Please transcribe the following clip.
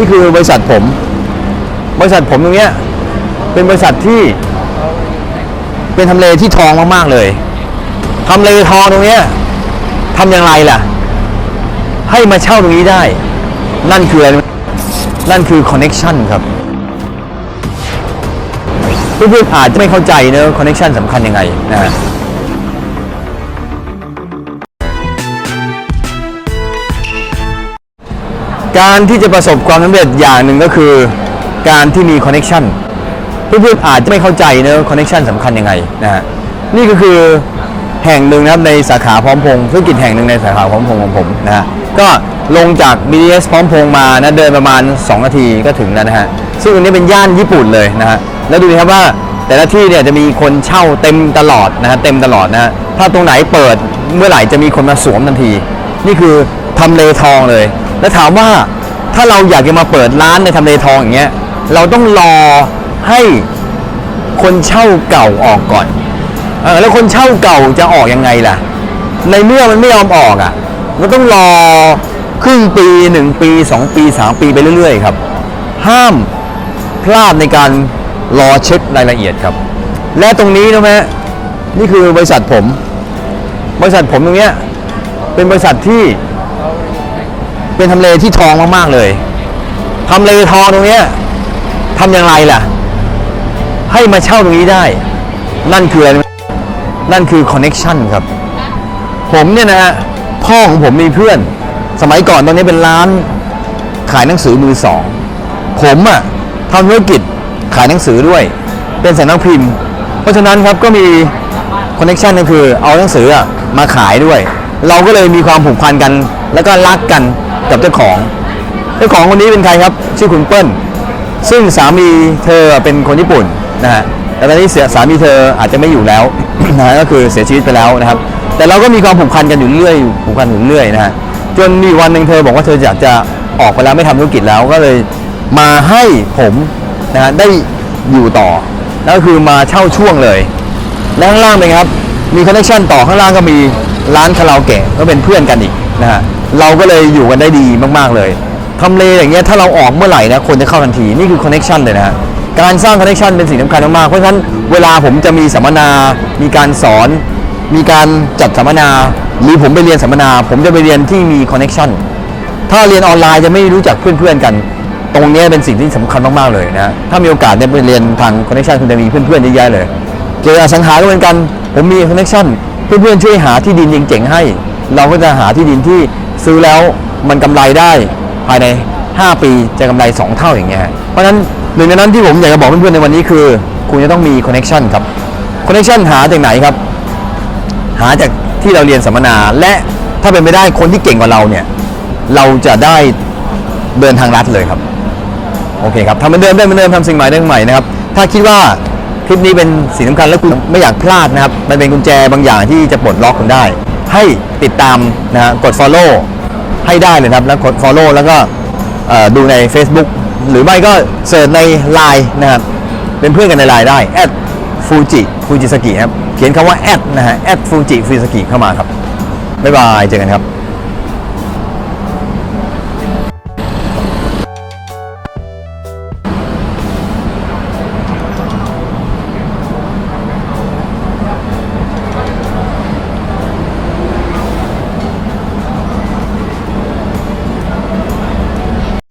นี่คือบริษัทผม บริษัทผมตรงเนี้ยเป็นบริษัทที่ เป็นทำเลที่ทองมากๆเลยทำเลทองตรงเนี้ยทำอย่างไรล่ะ ให้มาเช่าตรงนี้ได้ นั่นคืออะไรนั่นคือคอนเน็ชันครับเพื่อนๆอาจจะไม่เข้าใจเนอะคอนเน็ชันสำคัญยังไงนะ การที่จะประสบความสำเร็จอย่างหนึ่งก็คือ การที่มีคอนเน็ชันเพื่อนๆอาจจะไม่เข้าใจนะคอนเน็ชันสำคัญยังไงนะฮะนี่ก็คือแห่งหนึ่งนะครับในสาขาพร้อมพงษ์ธุรกิจแห่งหนึ่งในสาขาพร้อมพงษ์ของผมนะฮะก็ลงจาก BTS พร้อมพงษ์มานะเดินประมาณ 2 นาทีก็ถึงแล้วนะฮะซึ่งตรงนี้เป็นย่านญี่ปุ่นเลยนะฮะแล้วดูนะครับว่าแต่ละที่เนี่ยจะมีคนเช่าเต็มตลอดนะฮะเต็มตลอดนะฮะถ้าตรงไหนเปิดเมื่อไหร่จะมีคนมาสวมทันที นี่คือทำเลทองเลย แล้วถามว่าถ้าเราอยากจะมาเปิดร้านในทำเลทองอย่างเงี้ย เราต้องรอให้คนเช่าเก่าออกก่อนเออแล้วคนเช่าเก่าจะออกยังไงล่ะ ในเมื่อมันไม่ยอมออกอะก็ต้องรอครึ่งปีหนึ่งปีสองปีสามปีไปเรื่อยๆครับ ห้ามพลาดในการรอเช็ครายละเอียดครับ และตรงนี้นะแม่นี่คือบริษัทผม บริษัทผมตรงเนี้ยเป็นบริษัทที่ เป็นทำเลที่ทองมากๆเลยทำเลทองตรงเนี้ยทำอย่างไรล่ะ ให้มาเช่าตรงนี้ได้ นั่นคืออะไรนั่นคือคอนเน็ชันครับ ผมเนี่ยนะฮะพ่อของผมมีเพื่อน สมัยก่อนตอนนี้เป็นร้านขายหนังสือมือสอง ผมอะ่ะทำธุรกิจขายหนังสือด้วย เป็นสำนักพิมพ์ เพราะฉะนั้นครับก็มีคอนเน็ชันก็คือเอาหนังสือมาขายด้วย เราก็เลยมีความผูกพันกัน แล้วก็รักกัน กับเจ้าของ เจ้าของคนนี้เป็นใครครับ ชื่อคุณเปิ้ล ซึ่งสามีเธอเป็นคนญี่ปุ่นนะฮะแต่ตอนนี้เสียสามีเธออาจจะไม่อยู่แล้วนะฮะก็คือเสียชีวิตไปแล้วนะครับ แต่เราก็มีความผูกพันกันอยู่เรื่อยผูกพันอยู่เรื่อยนะฮะจนมีวันหนึ่งเธอบอกว่าเธออยากจะออกไปแล้วไม่ทำธุรกิจแล้วก็เลยมาให้ผมนะฮะได้อยู่ต่อแล้วก็คือมาเช่าช่วงเลยและข้างล่างเป็นครับ มีคอนเนคชั่นต่อข้างล่างก็มีร้านคาราโอเกะก็เป็นเพื่อนกันอีกนะฮะ เราก็เลยอยู่กันได้ดีมากๆเลยทำเลอย่างเงี้ยถ้าเราออกเมื่อไหร่นะคนจะเข้าทันทีนี่คือคอนเนคชั่นเลยนะการสร้างคอนเนคชั่นเป็นสิ่งสำคัญมากๆเพราะฉะนั้นเวลาผมจะมีสัมมนา มีการสอน มีการจัดสัมมนา หรือผมไปเรียนสัมมนา ผมจะไปเรียนที่มีคอนเนคชั่นถ้าเรียนออนไลน์จะไม่รู้จักเพื่อนๆกัน ตรงเนี้ยเป็นสิ่งที่สำคัญมากๆเลยนะถ้ามีโอกาสได้ไปเรียนทางคอนเนคชั่นคุณจะมีเพื่อนๆเยอะแยะเลยเกี่ยวกับอสังหาก็เหมือนกัน ผมมีคอนเนคชั่นเพื่อนๆช่วยหาที่ดินเจ๋งๆให้ เราก็จะหาที่ดินที่ ซื้อแล้วมันกำไรได้ภายใน 5 ปีจะกำไร 2 เท่าอย่างเงี้ยเพราะฉะนั้นหนึ่งในนั้นที่ผมอยากจะบอกเพื่อนๆในวันนี้คือ คุณจะต้องมีคอนเนคชั่นครับคอนเนคชั่นหาจากไหนครับ หาจากที่เราเรียนสัมมนา และถ้าเป็นไปได้คนที่เก่งกว่าเราเนี่ยเราจะได้เดินทางลัดเลยครับโอเคครับทำเหมือนเดิมได้เหมือนเดิมทำสิ่งใหม่ได้ใหม่นะครับถ้าคิดว่าคลิปนี้เป็นสิ่งสำคัญและคุณไม่อยากพลาดนะครับ มันเป็นกุญแจบางอย่างที่จะปลดล็อกคุณได้ ให้ติดตามนะฮะกด follow ให้ได้เลยครับแล้วกด follow แล้วก็ดูใน Facebook หรือไม่ก็เสิร์ชใน Line นะครับเป็นเพื่อนกันใน Line ได้ fuji fuji saki ครับ เขียนคำว่านะฮะ fuji fuji saki เข้ามาครับ บ๊ายบาย เจอกันครับ